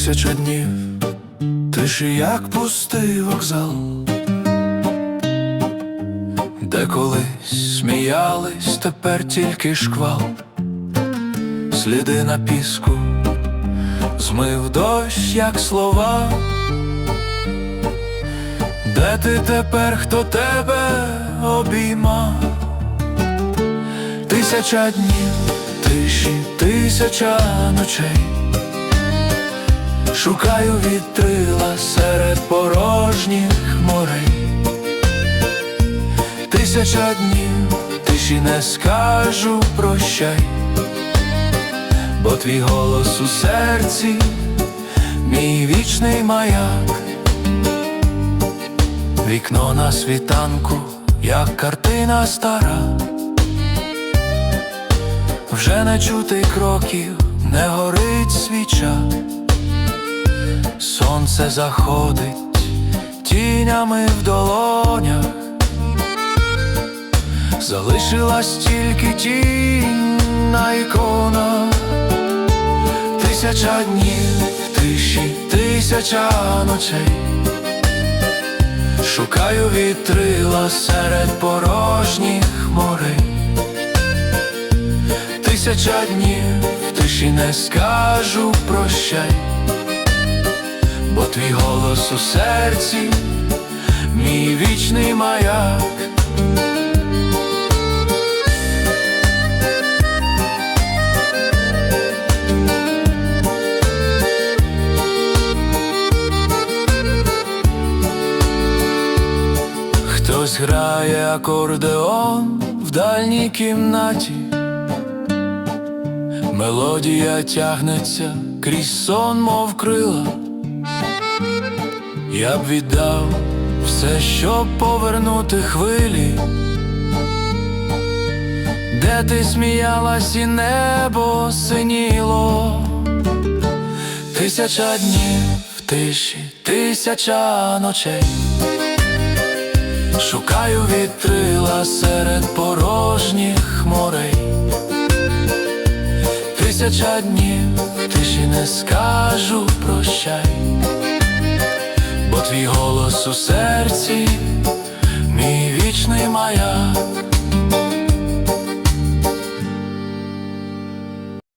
Тисяча днів, тиші як пустий вокзал, де колись сміялись, тепер тільки шквал, сліди на піску, змив дощ, як слова. Де ти тепер, хто тебе обійма? Тисяча днів, тиші, тисяча ночей. Шукаю вітрила серед порожніх морей. Тисяча днів, тиші не скажу прощай, бо твій голос у серці, мій вічний маяк. Вікно на світанку, як картина стара, вже не чути кроків, не горить свіча, сонце заходить тінями в долонях, залишилась тільки тінь на іконах, тисяча днів тиші, тисяча ночей. Шукаю вітрила серед порожніх морей. Тисяча днів в тиші не скажу прощай, бо твій голос у серці, мій вічний маяк. Хтось грає акордеон в дальній кімнаті, мелодія тягнеться крізь сон, мов крила. Я б віддав все, щоб повернути хвилі, де ти сміялась і небо синіло, тисяча днів в тиші, тисяча ночей. Шукаю вітрила серед порожніх морей. Тисяча днів тиші не скажу прощай, твій голос у серці, мій вічний маяк.